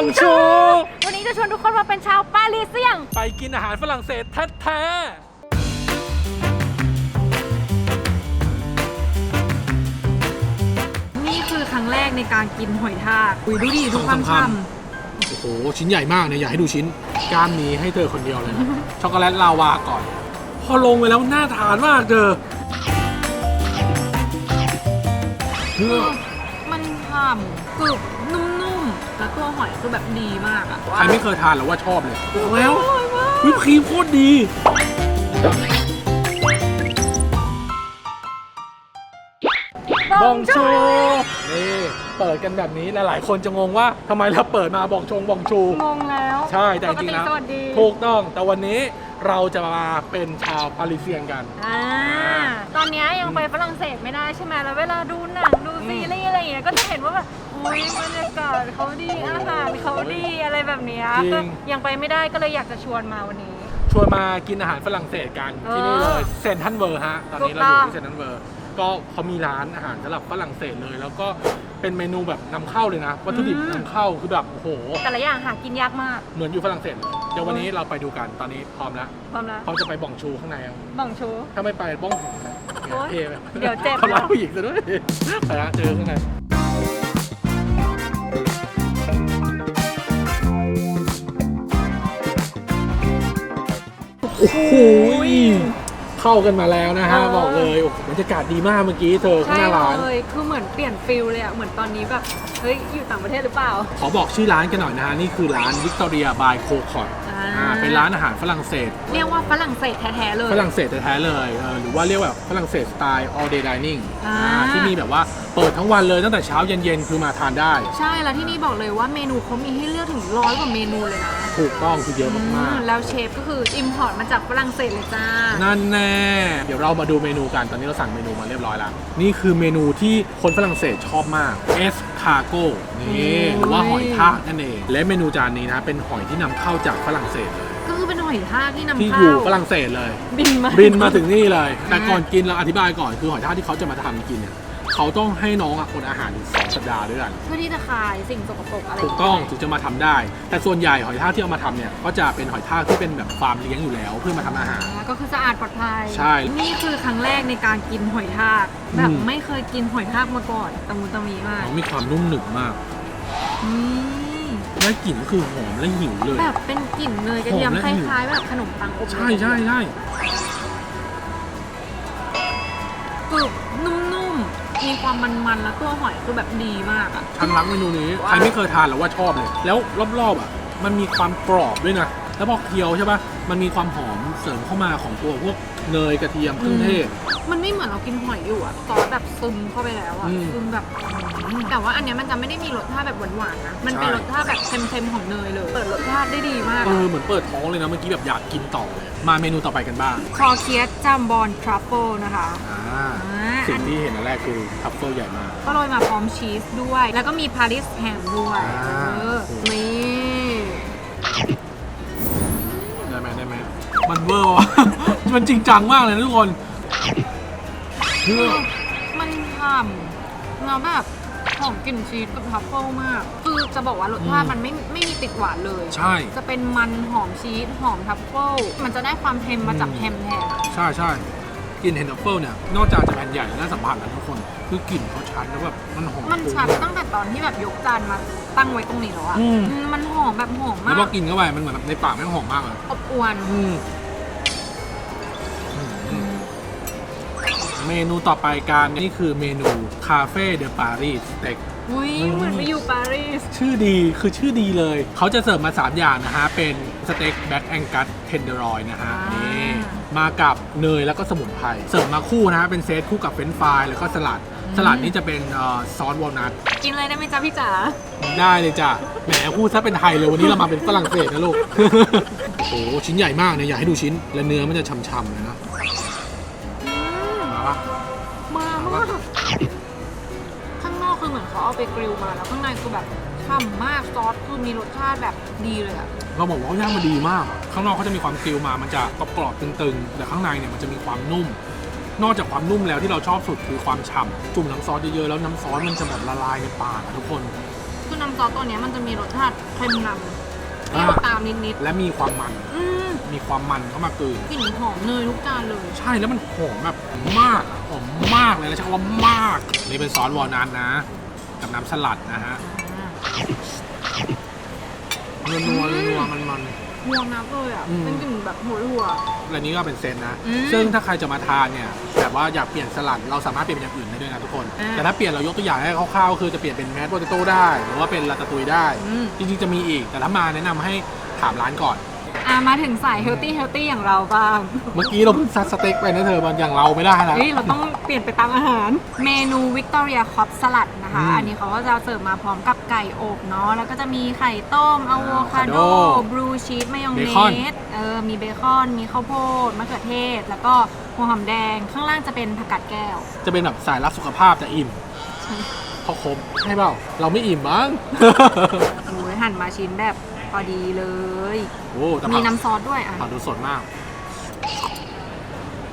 องชู วันนี้จะชวนทุกคนมาเป็นชาวปารีสเซียงไปกินอาหารฝรั่งเศสแท้ๆนี่คือครั้งแรกในการกินหอยทากอุ้ยดูดิดูความสองสามฉ่คำโอ้โห ชิ้นใหญ่มากเนี่ย อยากให้ดูชิ้นกล้ามนี้ให้เธอคนเดียวเลยนะ ช็อกโกแลตลาวาก่อน พอลงไปแล้วน่าทานมากเธอเพื่อำมันฉ่ำกรึบนุ่ มๆแล้วตัวหอยคือแบบดีมากอะใครไม่เคยทานหรือว่าชอบเลยแล้วอร่อยมากวิปครีมโคตรดีบองชูนี่เปิดกันแบบนี้หลายๆคนจะงงว่าทำไมเราเปิดมาบองชงบองชู งงแล้ว ใช่แต่จริงๆปกนะติสวัสดีถูกต้องแต่วันนี้เราจะมาเป็นชาวปารีเซียนกันอ่าตอนเนี้ยยังไปฝรั่งเศสไม่ได้ใช่ไหมแล้วเวลาดูหนังดูซีรีส์อะไรอย่างเงี้ยก็จะเห็นว่าแบบ อุ้ยบรรยากาศเขาดีอาหารเขาดีอะไรแบบเนี้ยจริง ก็ยังไปไม่ได้ก็เลยอยากจะชวนมาวันนี้ ชวนมากินอาหารฝรั่งเศสกันเออที่นี่เลยเซนทันเวอร์ฮะ ตอนนี้ถูเรากอต้อง ยู่ที่เซนทันเวอร์ก็เขามีร้านอาหารสำหรับฝรั่งเศสเลย แล้วก็เป็นเมนูแบบนำเข้าเลยนะ วัตถุดิบนำเข้าคือแบบโอ้โห แต่ละอย่างหากินยากมากเหมือนอยู่ฝรั่งเศสเลยเดี๋ยววันนี้เราไปดูกันตอนนี้พร้อมแล้วพร้อมแล้วพร้อมจะไปบ่องชูข้างในอะบังชู ถ้าไม่ไปบ้องหูนะโอ๊ยเท่ไหมเดี๋ยวเจ็บทำร้ายผู้หญิงซะด้วยไปละเจอข้างใน โอ้โหเข้ากันมาแล้วนะฮะเออบอกเลยโอ้โหบรรยากาศดีมากเมื่อกี้เธอข้างใช่หน้าร้าน เลย คือเหมือนเปลี่ยนฟิลเลยอะเหมือนตอนนี้แบบ เฮ้ย อยู่ต่างประเทศหรือเปล่า ขอบอกชื่อร้านกันหน่อยนะฮะ นี่คือร้านวิกตอเรียบายโคคอร์ดอ่า เป็นร้านอาหารฝรั่งเศส เรียกว่าฝรั่งเศสแท้ๆเลย ฝรั่งเศสแท้ๆเลยเออหรือว่าเรียกแบบฝรั่งเศสสไตล์ all day dining อ่า อ่าที่มีแบบว่าเปิดทั้งวันเลยตั้งแต่เช้าเย็นๆ คือมาทานได้ ใช่แล้วที่นี่บอกเลยว่าเมนูเขามีให้เลือกถึงร้อยกว่าเมนูเลยนะ ถูกต้องคือเยอะมากอืมแล้วเชฟก็คืออิมพอร์ตมาจากฝรั่งเศสเลยจ้าๆนั่นแน่ เดี๋ยวเรามาดูเมนูกัน ตอนนี้เราสั่งเมนูมาเรียบร้อยแล้ว นี่คือเมนูที่คนฝรั่งเศสชอบมาก es cargot นี่หรือว่าหอยทากนั่นเอง และเมนูจานนี้นะ เป็นหอยที่นำเข้าจากฝรั่งเศสเลยก็คือเป็นหอยทากที่นำที่อเข้ายู่ฝรั่งเศสเลย บินมาบินมาถึงนี่เลย แต่ก่อนกินเราอธิบายก่อนคือหอยทากที่เขาจะมาทำกินเนี่ย เขาต้องให้น้องอะอดอาหารถึงสองสัปดาห์ด้วยกันเพื่อที่จะคายสิ่งสกปรกอะไรถูกต้องถึงจะมาทำได้ แต่ส่วนใหญ่หอยทากที่เอามาทำเนี่ยก็จะเป็นหอยทากที่เป็นแบบฟาร์มเลี้ยงอยู่แล้ว เพื่อมาทำอาหาร อ่าก็คือสะอาดปลอดภัย ใช่นี่คือครั้งแรกในการกินหอยทาก แบบอืม ไม่เคยกินหอยทากมาก่อนตะมุตะมีมากเขามีความนุ่มหนึบมากอืมและกลิ่นก็คือหอมและหิวเลย แบบเป็นกลิ่นเนยกระเทียมหอมและคหิว ล้ายๆแบบขนมปังอบใช่ใช่ใช่กรึบนุ่ มีความมันๆแล้วตัวหอยคือแบบดีมากอะ ฉันรักเมนูนี้ ใครไม่เคยทานหรอว่าชอบเลย แล้วรอบๆอะ มันมีความกรอบด้วยนะ แล้วพอเคี้ยวใช่ปะมันมีความหอม เสริมเข้ามาของตัวพวกเนยกระเทียมเครื่องเทศ มันไม่เหมือนเรากินหอยอยู่อะซอสแบบซึมเข้าไปแล้วอะอืมซึมแบบอืมแต่ว่าอันเนี้ยมันจะไม่ได้มีรสชาติแบบหวานๆนะมันเป็นใช่ รสชาติแบบเค็มๆของเนยเลยเปิดรสชาติได้ดีมากเออเหมือนเปิดท้องเลยนะเมื่อกี้แบบอยากกินต่อเลยมาเมนูต่อไปกันบ้างคอเคียสจัมบอนทรัฟเฟิลนะคะอ่าอ่าสิ่งที่เห็นอันแรกคือทัฟเฟิลใหญ่มาก ก็โรยมาพร้อมชีสด้วย แล้วก็มีพาริสแฮมด้วยอ่า เออนี่ มันเวอร์วะมันจริงจังมากเลยนะทุกคนเพื่อมันฉ่ำแล้วแบบหอมกลิ่นชีสกับทรัฟเฟิลมาก คือจะบอกว่ารสชาติมันไม่ไม่มีติดหวานเลย ใช่ จะเป็นมันหอมชีสหอมทรัฟเฟิลมันจะได้ความเค็มมาจากแฮมแทนอะใช่ใช่กลิ่นเห็นทัฟเฟิลเนี่ย นอกจากจะแผ่นใหญ่และน่าสัมผัสแล้วทุกคน คือกลิ่นเขาชัดแล้วแบบมันหอมมันชัดฟุ้งตั้งแต่ตอนที่แบบยกจานมาตั้งไว้ตรงนี้แล้วอะอืมอืมมันหอมแบบหอมแล้วมาพอกกินเข้าไปมันเหมือนแบบในปากแม่งหอมมากเลยอบอวน เมนูต่อไปการนี่คือเมนูคาเฟ่เดอปารีสสเต็ก อุ้ยอืมเหมือนไปอยู่ปารีส ชื่อดีคือชื่อดีเลย เขาจะเสิร์ฟมา 3 อย่างนะฮะ เป็นสเต็กแบ็กแองกัสเทนเดอร์อยนะฮะ อ่านี่ นี่ มากับเนยแล้วก็สมุนไพรเสิร์ฟมาคู่นะฮะ เป็นเซตคู่กับเฟรนช์ฟรายแล้วก็สลัด สลัดนี่จะเป็นเอ่อซอสวอลนัท กินเลยได้ไหมจ๊ะพี่จ๋า ได้เลยจ้ะ แหมพูดซะเป็นไทยเลยวันนี้เรามาเป็นฝรั่งเศสนะลูก โอ้โหชิ้นใหญ่มากเนี่ยอยากให้ดูชิ้น และเนื้อมันจะฉ่ำๆเลยนะ เหมือนเขาเอาไปกริลมาแล้วข้างในคือแบบฉ่ำมากซอสคือมีรสชาติแบบดีเลยอะเราบอกว่าย่างมาดีมาก ข้างนอกเขาจะมีความกริลมา มันจะกรอบๆตึงๆ แต่ข้างในเนี่ยมันจะมีความนุ่ม นอกจากความนุ่มแล้วที่เราชอบสุดคือความฉ่ำจุ่มน้ำซอสเยอะๆแล้วน้ำซอสมันจะแบบละลายในปากอะทุกคนคือน้ำซอสตัวเนี้ยมันจะมีรสชาติเค็มนำเปรี้ยวตามนิดและมีความมัน ๆอืมมีความมันเข้ามากลืน กลิ่นหอมเนยทุกจานเลย ใช่แล้วมันหอมแบบมากอะหอมมากเลยแล้วใช้คำว่ามาก นี่เป็นซอสวอลนัทนะ กับน้ำสลัดนะฮะนัวนัวนัวมันมันหัวนับเลยอะ อืม เป็นกลิ่นแบบหัวหัว และนี้ก็เป็นเซนนะ อืมซึ่งถ้าใครจะมาทานเนี่ยแบบว่าอยากเปลี่ยนสลัดเราสามารถเปลี่ยนเป็นอย่างอื่นได้ด้วยนะทุกคน อ่าแต่ถ้าเปลี่ยนเรายกตัวอย่างให้คร่าวๆก็คือจะเปลี่ยนเป็นแมสโปเตโต้ได้ หรือว่าเป็นลาตาตุยได้ อืม จริงๆจะมีอีก แต่ถ้ามาแนะนำให้ถามร้านก่อน อะมาถึงสายเฮลตี้เฮลตี้อย่างเราบ้าง เมื่อกี้เราเพิ่งซัดสเต็กไปนะเธอมันอย่างเราไม่ได้นะ เฮ้ยเราต้องเปลี่ยนไปตามอาหาร เมนูวิกตอเรียคอปสลัดนะคะ อืมอันนี้เขาก็จะเสิร์ฟมาพร้อมกับไก่อบเนาะ แล้วก็จะมีไข่ต้มอะโวคาโด avocado บลูชีสมายองเบเนคอน ส เออ มีเบคอน มีข้าวโพด มะเขือเทศ แล้วก็หัวหอมแดง ข้างล่างจะเป็นผักกาดแก้ว จะเป็นแบบสายรักสุขภาพแต่อิ่มเพราะคมใช่เปล่า เราไม่อิ่มบ้างโอ้ยหั่นมาชิ้นแบบ พอดีเลย โอ้แต่มีผักน้ำซอสด้วยอะผักดูสดมาก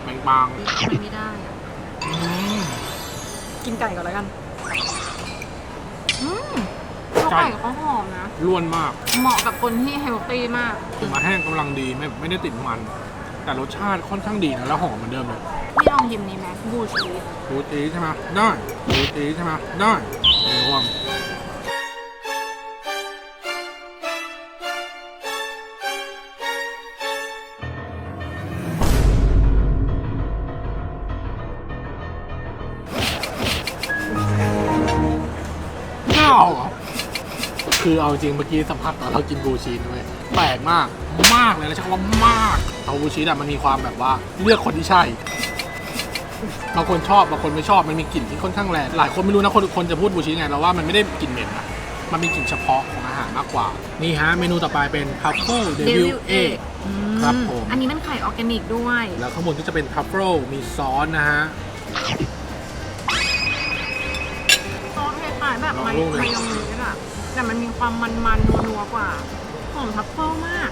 แบงบางทำไมไม่ได้อะอืม กินไก่ก่อนแล้วกัน อืมข้าวไก่ไก่ เขาหอมนะ ล้วนมากเหมาะกับคนที่เฮลตี้มากมาแห้งกำลังดีไม่ไม่ได้ติดมัน แต่รสชาติค่อนข้างดีนะแล้วหอมเหมือนเดิมเลยพี่ลองชิมนี้ไหมบูชีสรูตีใช่ไหมได้รูตีใช่ไหมได้ในรวมเคือเอาจริงเมื่อกี้สัมผัสตอนเรากินบูชีสด้วยแปลกมากมากเลยนะใช้คำว่ามากเอาบูชีสอะมันมีความแบบว่าเลือกคนที่ใช่บางคนชอบบางคนไม่ชอบมันมีกลิ่นที่ค่อนข้างแรงหลายคนไม่รู้นะคนคนจะพูดบูชิไงเราว่ามันไม่ได้กลิ่นเหม็นนะมันเป็นกลิ่นเฉพาะของอาหารมากกว่า นี่ฮะ เมนูต่อไปเป็น truffle devil egg ครับผมอันนี้มันไข่ออร์แกนิกด้วย แล้วข้างบนก็จะเป็น truffle มีซอสนะฮะซอสคล้ายๆแบบลองไมลูกเลยมายองเนสอะ แต่มันมีความมันๆนัวๆกว่าหอมทัฟเฟิลมาก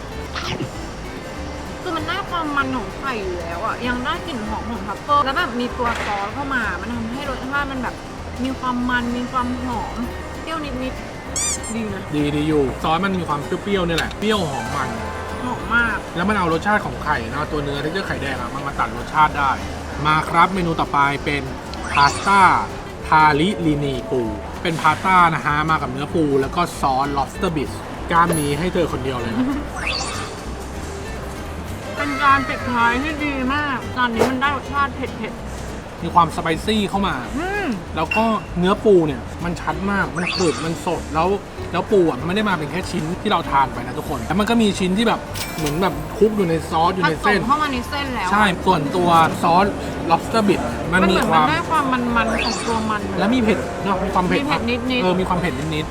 คือมันได้ความมันของไข่อยู่แล้วอะยังได้กลิ่นหอมของทัฟเฟิลแล้วแบบมีตัวซอสเข้ามา มันทำให้รสชาติมันแบบมีความมันมีความหอมเปรี้ยวนิดๆดีนะดีดีอยู่ซอสมันมีความเปรี้ยวๆนี่แหละเปรี้ยวหอมมันหอมมาก แล้วมันเอารสชาติของไข่นะตัวเนื้อที่เจอไข่แดงอะมันมาตัดรสชาติได้ มาครับเมนูต่อไปเป็นพาสต้าทาลิลินีปู เป็นพาสต้านะฮะ มากับเนื้อปู แล้วก็ซอส lobster b i s กล้ามนี้ให้เธอคนเดียวเลยนะ เป็นการปิดท้ายที่ดีมากจานนี้มันได้รสชาติเผ็ด มีความสไปซี่เข้ามาๆอืมแล้วก็เนื้อปูเนี่ยมันชัดมาก มันกรึบมันสด แล้วแล้วปูอะมันไม่ได้มาเป็นแค่ชิ้นที่เราทานไปนะทุกคน แล้วมันก็มีชิ้นที่แบบเหมือนแบบคลุกอยู่ในซอสอยู่ผในสเส้มนเข้ามาในเส้นแล้วใช่ ส่วนตัวซอส lobster bit มันมันมีเหมือนคมันวามได้ความมันๆของตัวมัน แล้วมีเผ็ดเนาะมีความเผ็ดมีเผ็ดนิดๆ เออ มีความเผ็ดนิด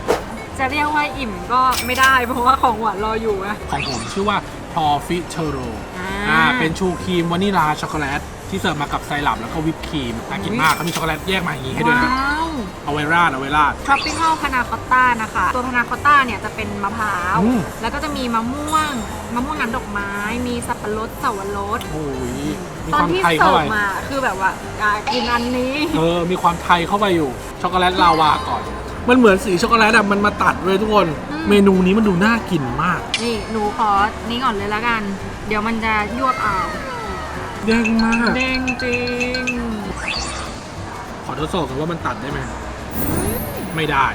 จะเรียกว่าอิ่มก็ไม่ได้ เพราะว่าของหวานรออยู่อะ ๆของผมชื่อว่าทอฟิเชโรอ่าอ่าเป็นชูครีมวานิลาช็อกโกแลต ที่เสิร์ฟมากับไซรัปแล้วก็วิปครีมน่ากินมากเขามีช็อกโกแลตแยกมาอย่างนี้ให้ด้วยนะว้าวเอาไว้ราดเอาไว้ราดทรอปปิ้งพานาคอตต้านะคะ ตัวพานาคอตต้าเนี่ยจะเป็นมะพร้าว อืม แล้วก็จะมีมะม่วง มะม่วงน้ำดอกไม้ มีสับปะรดสวรสโอ้ยมีตอคนวามที่ไทยเสิเข้าร์ไปฟมาคือแบบว่าอยากกินอันนี้ เออมีความไทยเข้าไปอยู่ช็อกโกแลตลาวาก่อน มันเหมือนสีช็อกโกแลตอะมันมาตัดเลยทุกคน อืม เมนูนี้มันดูน่ากินมาก นี่หนูขอนี้ก่อนเลยละกัน เดี๋ยวมันจะยวบเอา แย่งมาก เด้งจริง ขอทดสอบกันว่ามันตัดได้ไหม ไม่ได้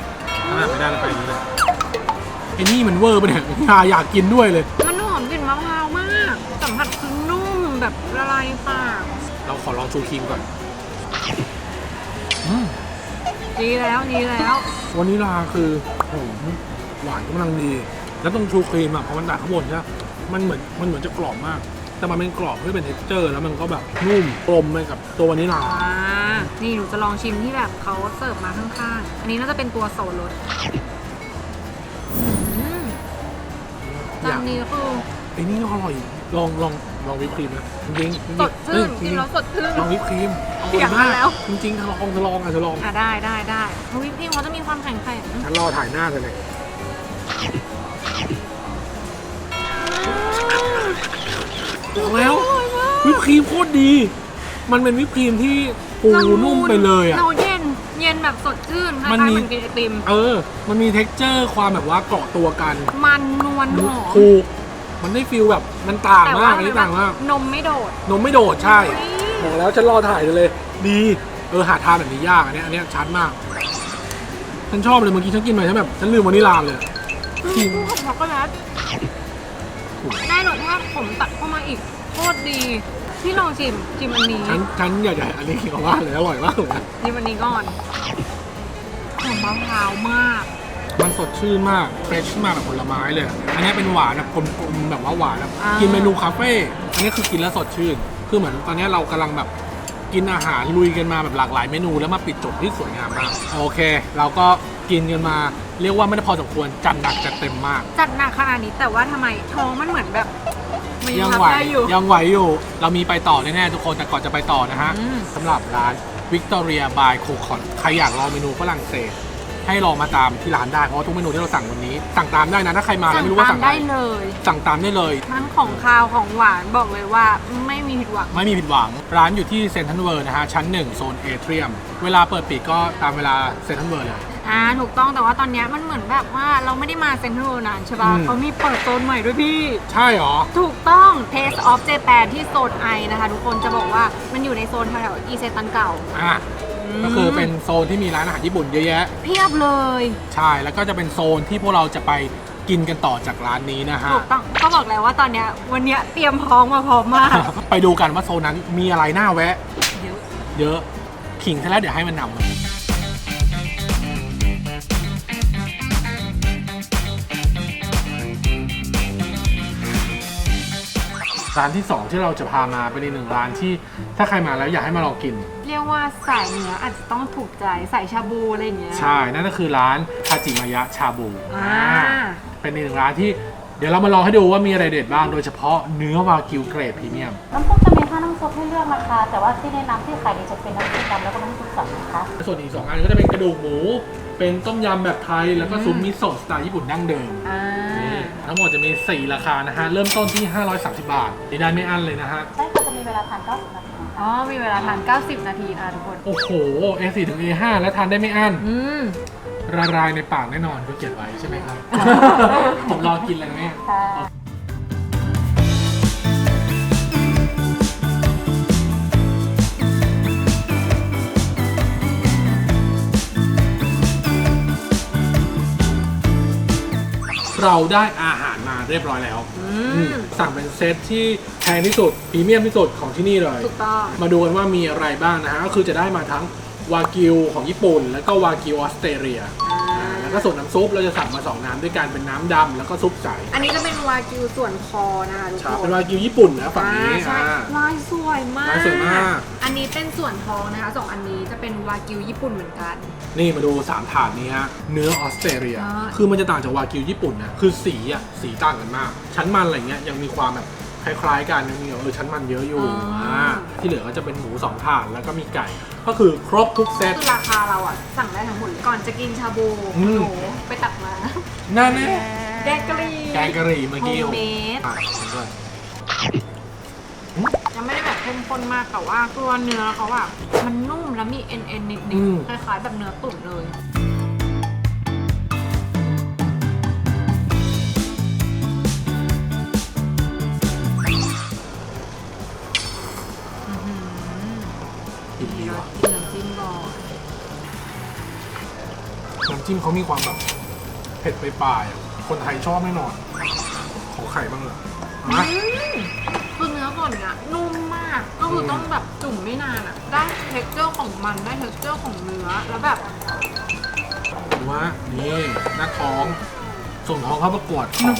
ถ้าไม่ได้เราไปนี้เลยไอ้นี่มันเวอร์ปะเนี่ยยาอยากกินด้วยเลย มันหอมกลิ่นมะพร้าวมาก สัมผัสคือนุ่มแบบละลายในปาก เราขอลองชูครีมก่อนอืมดีแล้วดีแล้ววานิลาคือหอมหวานกำลังดี แล้วตรงชูครีมอะพอมันตัดข้างบนใช่ไหมมันเหมือนมันเหมือนจะกรอบมาก แต่มันเป็นกรอบเพื่อเป็นเท็กเจอร์แล้วมันก็แบบนุ่มกลมไปกับตัววานิลาอ่านี่หนูจะลองชิมที่แบบเขาเสิร์ฟมาข้างๆ อันนี้น่าจะเป็นตัวโซรสอืมจานนี้คือไอ้นี่อร่อยลองลองลองวิปครีมนะจริงๆจริงๆสดชื่นเฮ้ยจกิรินงแล้วสดชื่นๆลองวิปครีมอเถีร่อยงมากแล้ว จริงๆเธอลองเธอลองอะเธอลองอะได้ได้ได้เพราะวิปครีมเขาจะมีความแข็งแข็งฉันรอถ่ายหน้าเธอเลย บอกแล้ว วิปครีมโคตรดี มันเป็นวิปครีมที่ปูนุ่มไปเลยอะ เราเย็น เย็นแบบสดชื่นคมันล้ายมี เหมือนกินไอติม เออ มันมี t e x t อร์ความแบบว่าเกาะตัวกันมันนวลหอมถูกมันได้ฟิลแบบมันต่างมากอันนี้ต่างมาก นมไม่โดด นมไม่โดดใช่ บอกแล้วฉันรอถ่ายเลย ดี เออหาทานแบบนี้ยากอันเนี้ยอันเนี้ยชัดมาก ฉันชอบเลยเมื่อกี้ฉันกินไปฉันแบบฉันลืมวานิลลาเลยจริงคู่ของช็อกโกแลต ได้รสชาติขมตัดเข้ามาอีกโคตรดีพี่ลองชิมชิมอันนี้ฉันฉันอยากจะให้อันนี้กินกับว่าเลยอร่อยมากเลยนะชิมอันนี้ก่อนหอมมะพร้าวมาก มันสดชื่นมากเฟรชมากแบบผลไม้เลย อันนี้เป็นหวานแบบกลมๆแบบว่าหวานแบบอ่ากิ กินเมนูคาเฟ่อันนี้คือกินแล้วสดชื่น คือเหมือนตอนนี้เรากำลังแบบกินอาหารลุยกันมาแบบหลากหลายเมนูแล้วมาปิดจบที่สวยงามมากโอเค เราก็กินกันมา เรียกว่าไม่ได้พอสมควรจัดหนักจัดเต็มมาก จัดหนักขนาดนี้แต่ว่าทำไมท้องมันเหมือนแบบมันยังรับไหวได้อยู่ ยังไหวอยู่ เรามีไปต่อแน่ๆทุกคนแต่ก่อนจะไปต่อนะฮะอืม สำหรับร้านวิกตอเรียบายโคคอนใครอยากลองเมนูฝรั่งเศส ให้ลองมาตามที่ร้านได้เพราะว่าทุกเมนูที่เราสั่งวันนี้ สั่งตามได้นะถ้าใครมาแล้วไม่รู้ว่าตาสั่มงได้อะไรเลยสั่งตามได้เลย ทั้งของคาวของหวานบอกเลยว่าไม่มีผิดหวัง ไม่มีผิดหวัง ร้านอยู่ที่เซนทรัลเวิร์นะฮะ ชั้น 1 โซนเอเทียม เวลาเปิดปิดก็ตามเวลาเซนทรัลเวิร์เลย อ่าถูกต้องแต่ว่าตอนเนี้ยมันเหมือนแบบว่าเราไม่ได้มาเซ็นทรัลนานใช่ป่ะอืม เขามีเปิดโซนใหม่ด้วยพี่ ใช่เหรอ ถูกต้อง Taste of Japan ที่โซนไอนะคะ ทุกคนจะบอกว่ามันอยู่ในโซนแถวๆอีเซตันเก่าอะมก็คือเป็นโซนที่มีร้านอาหารญี่ปุ่นเยอะแยะ เพียบเลย ใช่ แล้วก็จะเป็นโซนที่พวกเราจะไปกินกันต่อจากร้านนี้นะฮะ ถูกต้องก็บอกแล้วว่าตอนเนี้ยวันเนี้ยเตรียมพร้อมมาพร้อมมาก ไปดูกันว่าโซนนั้นมีอะไรน่าแวะ เยอะ เยอะ ขิงซะแล้วเดี๋ยวให้มันนำ ร้านที่ 2 ที่เราจะพามาเป็นอีกหนึ่งร้านที่ถ้าใครมาแล้วอยากให้มาลองกิน เรียกว่าสายเนื้ออาจจะต้องถูกใจสายชาบูอะไรอย่างเงี้ย ใช่ นั่นก็คือร้านคาจิมายะชาบูอ่าเป็นอีกหนึ่งร้านที่เดี๋ยวเรามาลองให้ดูว่ามีอะไรเด็ดบ้าง โดยเฉพาะเนื้อวากิวเกรดพรีเมียม น้ำซุปจะมีห้าน้ำซุปให้เลือกนะคะ แต่ว่าที่แนะนำที่ขายดีจะเป็นน้ำซุปดำแล้วก็น้ำซุปสับนะคะ ส่วนอีก 2 อันก็จะเป็นกระดูกหมู เป็นต้มยำแบบไทย แล้วก็ซุปมิโซะสไตล์ญี่ปุ่นดั้งเดิม อ่านี่ ทั้งหมดจะมี 4 ราคานะฮะ เริ่มต้นที่ 530 บาทได้ไม่อั้นเลยนะฮะใช่ค่ะจะมีเวลาทาน90นาทีนะคะอ๋อ มีเวลาทาน 90 นาทีนะทุกคน โอ้โห A4 ถึง A5 แล้วทานได้ไม่อั้น อืม ละลายในปากแน่นอนก็เขียนไว้ใช่ไหมครับ ผมรอกินเลยนะเนี่ยค่ เราได้อาหารมาเรียบร้อยแล้ว อือืมมสั่งเป็นเซตที่แพงที่สุดพรีเมียมที่สุดของที่นี่เลย ถูกต้อง มาดูกันว่ามีอะไรบ้างนะฮะก็คือจะได้มาทั้งวากิวของญี่ปุ่น แล้วก็วากิวออสเตรเลีย อ่าอ่าแล้วก็ส่วนน้ำซุปเราจะสั่งมาสองน้ำด้วยกันเป็นน้ำดำแล้วก็ซุปใสอันนี้จะเป็นวากิวส่วนคอนะคะทุกใช่คนเป็นวากิวญี่ปุ่นนะฝั่งนี้อ่าใช่อ่า ลายสวยมากลายสวยมาก อันนี้เป็นส่วนท้องนะคะสองอันนี้จะเป็นวากิวญี่ปุ่นเหมือนกัน นี่มาดูสามถาดนี้ฮะเนื้อออสเตรเลีย อ่า คือมันจะต่างจากวากิวญี่ปุ่นนะคือสีอะสีต่างกันมาก ชั้นมันอะไรเงี้ยยังมีความแบบ คล้ายๆกันยังมีแบบเออชั้นมันเยอะอยู่อ่าที่เหลือก็จะเป็นหมูสองถาดแล้วก็มีไก่ ก็คือครบทุกเซต คือราคาเราอะ สั่งได้ทั้งหมดเลยก่อนจะกินชาบูอืมหนูไปตักมานั่นแน่แกงกะหรี่ แกงกะหรี่เมื่อกี้โฮมเมด อะด้วยยังไม่ได้แบบเข้มข้นมากแต่ว่าตัวเนื้อเขาอะมันนุ่มแล้วมีเอ็นเอ็นนิดอืม ๆคล้ายๆแบบเนื้อตุ๋นเลย จิ้มเขามีความแบบเผ็ดไปปลายๆอะคนไทยชอบแน่นอน ขอไข่บ้างเลยมาอืมคือเนื้อส่วนเนี้ยนุ่มมาก ก็คือต้องแบบจุ่มไม่นานอะได้เท็กเจอร์ของมันได้เท็กเจอร์ของเนื้อ แล้วแบบดูว่านี่หน้าท้องส่งท้องเข้าประกวดของ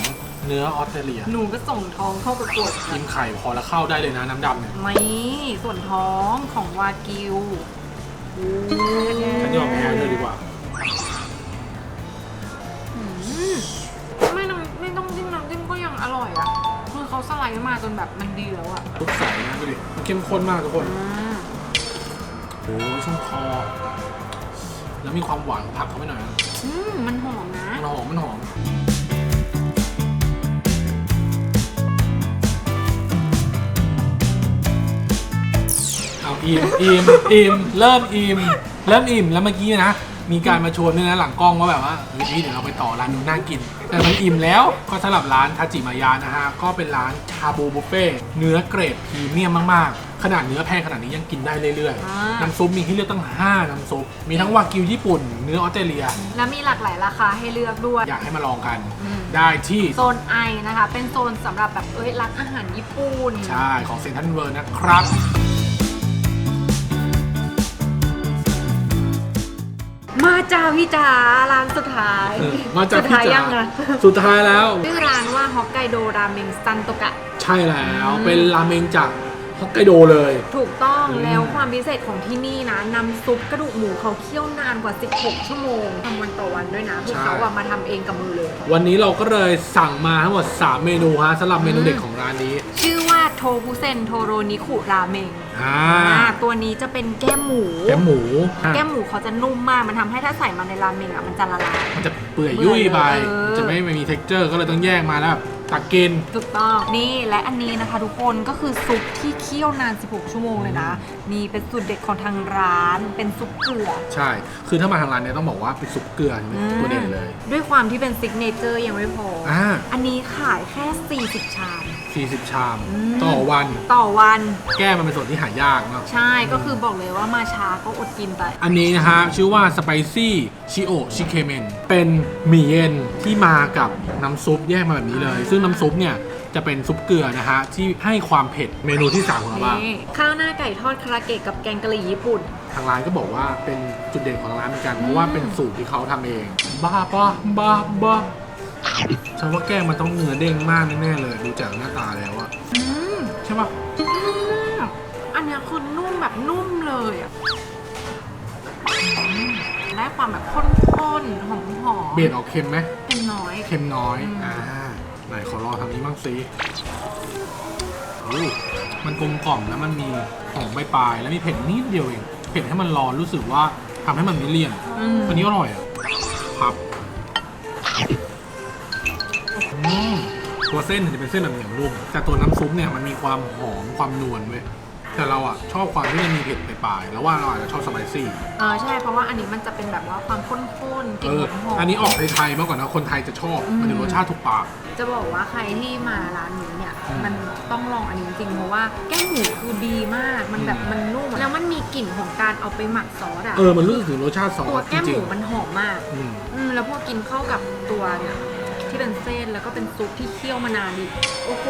เนื้อออสเตรเลียหนูก็ส่งท้องเข้าประกวดกินไข่พอแล้วเข้าได้เลยนะน้ำดำเนี่ยไม่ส่วนท้องของวากิวโอ้ฉันยอมแพ้เลยดีกว่าอื มไม่ต้องไม่ต้องจิ้มน้ำจิ้มก็ยังอร่อยอะคือเขาสไลด์มาจนแบบมันดีแล้วอะทุกใสนะดูดิมันเข้มข้นมากทุกคนอ่าโอ้ยชุ่มคอ แล้วมีความหวานของผักเข้าไปหน่อยนะอืมมันหอมนะ มันหอมมันหอมเอาอิ่มอิ่มอิ่มเริ่มอิ่มเริ่มอิ่มแล้วเมื่อกี้นะ มีการมาชวนด้วยนะหลังกล้องว่าแบบว่าเฮ้ยพี่เดี๋ยวเราไปต่อร้านนู้นน่ากิน แต่มันอิ่มแล้วก็สำหรับร้านทาจิมายานะฮะก็เป็นร้านชาบูบุฟเฟ่ต์เนื้อเกรดพรีเมียมมากๆ ขนาดเนื้อแพงขนาดนี้ยังกินได้เรื่อยอ่า ๆ น้ำซุปมีให้เลือกตั้ง 5 น้ำซุป มีทั้งวากิวญี่ปุ่น เนื้อออสเตรเลีย แล้วมีหลากหลายราคาให้เลือกด้วย อยากให้มาลองกัน อืม ได้ที่ โซนไอนะคะ เป็นโซนสำหรับแบบเอ้ยร้านอาหารญี่ปุ่น ใช่ ของเซนทันเวิร์นะครับ มาจ้าพี่จ๋าร้านสุดท้ายเออมาจากสุดท้ายพี่จ๋ายังอะสุดท้ายแล้ว ชื่อร้านว่าฮอกไกโดราเมงซันโตกะ ใช่แล้วอืมเป็นราเมงจาก ฮอกไกโดเลย ถูกต้องอืมแล้วความพิเศษของที่นี่นะน้ำซุปกระดูกหมูเขาเคี่ยวนานกว่า 16 ชั่วโมงทำวันต่อวันด้วยนะคือเขาอะมาทำเองกับมือเลย วันนี้เราก็เลยสั่งมาทั้งหมด 3 เมนูฮะสำหรับเมนูอืมเด็ดของร้านนี้ ชื่อว่าโทฟุเซนโทโรนิคุราเมงอ่าอ่าตัวนี้จะเป็นแก้มหมู แกมหมูอะแก้มหมูเขาจะนุ่มมากมันทำให้ถ้าใส่มาในราเมงอะมันจะละลายมันจะเปื่อยยุ่ยไปเออจะไม่ไม่มี t e x t อร์ก็เลยต้องแยกมาแล้วแบบ ตักกิน ถูกต้องนี่และอันนี้นะคะ ทุกคนก็คือซุปที่เคี่ยวนาน 16 ชั่วโมงเลยนะนี่เป็นสูตรเด็ดของทางร้าน เป็นซุปเกลือ ใช่ คือถ้ามาทางร้านเนี้ยต้องบอกว่าเป็นซุปเกลือใช่ไหมอืม ตัวเด่นเลย ด้วยความที่เป็นซิกเนเจอร์ยังไม่พอออ่าอันนี้ขายแค่ 40 ชาม 40 ชาม อืม ต่อวัน ต่อวัน แก้มันเป็นส่วนที่หายากเนาะ ใช่ ก็คือบอกเลยว่ามาช้าก็อดกินไป อันนี้นะฮะชื่อว่า Spicy Chio Shikemen เป็นหมี่เย็นที่มากับน้ำซุปแยกมาแบบนี้เลย ซึ่งน้ำซุปเนี่ย จะเป็นซุปเกลือนะฮะ ที่ให้ความเผ็ดเมนูที่สามของเราบ้าง นี่ข้าวหน้าไก่ทอดคาราเกะกับแกงกะหรี่ญี่ปุ่น ทางร้านก็บอกว่าเป็นจุดเด่นของร้านเหมือนกัน เพราะว่าเป็นสูตรที่เขาทำเอง บ้าบ้าบ้าบ้า ฉันว่าแก้มมันต้องเนื้อเด้งมากแน่ๆเลยดูจากหน้าตาแล้วอะอืมใช่ปะอันเนี้ยคือนุ่มแบบนุ่มเลยอะอืมได้ความแบบข้นๆหอมๆเบนออกเค็มไหมเป็นน้อย เค็มน้อยอืม อ่าไหนขอรอทางนี้บ้างสิอู้มันกลมกล่อมแล้วมันมีหอมใบปลายแล้วมีเผ็ดนิดเดียวเองเผ็ดให้มันร้อนรู้สึกว่าทำให้มันไม่เลี่ยนอืมอันนี้อร่อยอะพับ ตัวเส้นเนี่ยจะเป็นเส้นแบบเหนียวนุ่มแต่ตัวน้ำซุปเนี่ยมันมีความหอมความนวลเว้ยแต่เราอะชอบความที่มันมีเผ็ดปลายๆแล้วว่าเราอาจจะชอบสไปซี่เออใช่เพราะว่าอันนี้มันจะเป็นแบบว่าความข้นๆกลิ่เอนอหอมๆอันนี้ออกไทยๆมากกว่านะคนไทยจะชอบอืมมันถึงรสชาติถูกปาก จะบอกว่าใครที่มาร้านนี้เนี่ยอืมมันต้องลองอันนี้จริงๆเพราะว่าแก้มหมูคือดีมากมันแบบอืมมันนุ่มแล้วมันมีกลิ่นของการเอาไปหมักซอสอะเออมันรู้สึกถึงรสชาติซอตัวสจแก้มหริงมูมันหอมมากๆอืมอืมแล้วพอกินเข้ากับตัวเนี่ย ที่เป็นเส้นแล้วก็เป็นซุปที่เคี่ยวมานานดิโอ้โห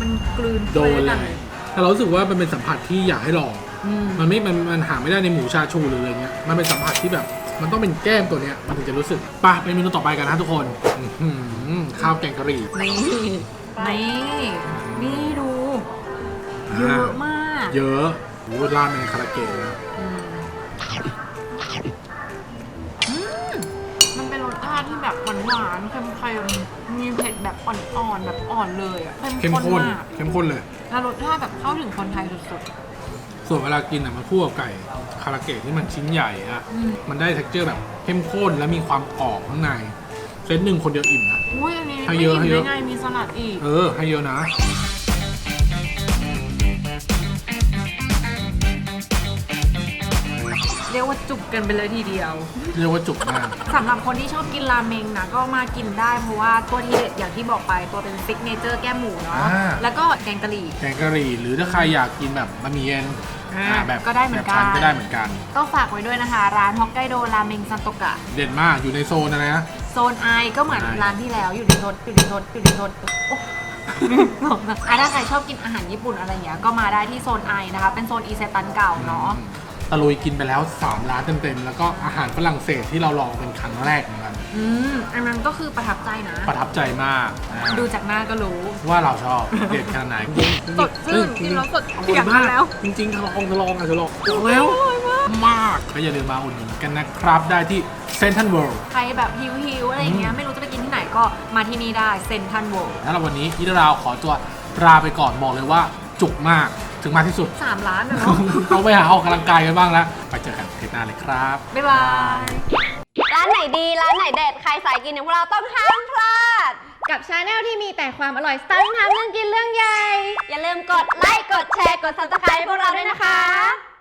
มันกลืนโดนข้าไปเลวยกันแต่เรารู้สึกว่ามันเป็นสัมผัสที่อยากให้ลอง อืมมันไม่ มันมันหาไม่ได้ในหมูชาชูหรืออะไรเงี้ย มันเป็นสัมผัสที่แบบ มันต้องเป็นแก้มตัวเนี้ย มันถึงจะรู้สึกไป่ะเป็นเมนูต่อไปกันนะทุกคนอื้อหือข้าวแกงกะหรี่นี่นี่นี่ดูเยอะมากเยอะโอ้โหราดในคาราเกะนะอืมอืมมันเป็นรสชาติที่แบบหวานๆเค็มๆ มีเผ็ดแบบอ่อนๆแบบอ่อนเลยอะเข้มข้นมากเข้มข้นเลย แล้วรสชาติแบบเข้าถึงคนไทยสุดส่วนเวลากินอะมันคู่กับไก่คาราเกะที่มันชิ้นใหญ่อะๆอืมมันได้ t e x t อร์แบบเข้มข้นและมีความกรอบข้างใน เซตหนึ่งคนเดียวอิ่มนะอุ้ยอันนี้ให้ไม่เยอะอิ่มให้เยได้อะไงมีสลัดอีก เออ ให้เยอะนะ ยกว่าจุกกันไปเลยทีเดียว เรียกว่าจุกมาก สำหรับคนที่ชอบกินราเมงนะก็มากินได้เพราะว่าตัวที่เด็ดอย่างที่บอกไปตัวเป็นซิกเนเจอร์แก้มหมูเนาะอ่า แล้วก็แกงกะหรี่ แกงกะหรี่หรือถ้าใครอยากกินแบบบะหมี่เย็นอ่าอ่าแบบก็ได้เหมือนกัน แบบชั้ก็ได้เหมือนกัน ก็ฝากไว้ด้วยนะคะ ร้านฮอกไกโดราเมงซันโตกะ เด่นมากอยู่ในโซนอะไรนะ โซนไอก็เหมือนไอร้านที่แล้วอยู่ในโซนอยู่ในโซนอยู่ในโซนโอ้บอกนะอะถ้าใครชอบกินอาหารญี่ปุ่นอะไรเงี้ยก็มาได้ที่โซนไอนะคะ เป็นโซนอีเซตันเก่าเนาะ ตะลุยกินไปแล้ว 3 ร้านเต็มๆ แล้วก็อาหารฝรั่งเศสที่เราลองเป็นครั้งแรกเหมือนกันอืมอันนั้นก็คือประทับใจนะ ประทับใจมากอ่าดูจากหน้าก็รู้ ว่าเราชอบเด็ดขนาดไหนสดชื่นกินแล้วสดอเปีร่อยยกมากแล้ว จริงๆทะลองทะลองอะทะลองลองแล้วมากก็อย่าลืมมาอุดหนุนกันนะครับได้ที่เซนทันเวิลด์ ใครแบบหิวหิวๆอะไรเงี้ยไม่รู้จะไปกินที่ไหนก็มาที่นี่ได้เซนทันโว ถ้าเราวันนี้อีทราวขอตัวลาไปก่อนบอกเลยว่าจุกมาก ถึงมากที่สุด สามล้านนะเนาะต้องไปหาออกกำลังกายกันบ้างแล้ว ไปเจอกันเทปหน้าเลยครับ บ๊ายบาย ร้านไหนดีร้านไหนเด็ด ใครสายกินอย่างพวกเราต้องห้ามพลาด กับชาแนลที่มีแต่ความอร่อยสไตล์ทำเรื่องกินเรื่องใหญ่ อย่าลืมกดไลค์ กดแชร์ กด subscribe ให้พวกเราด้วยนะคะ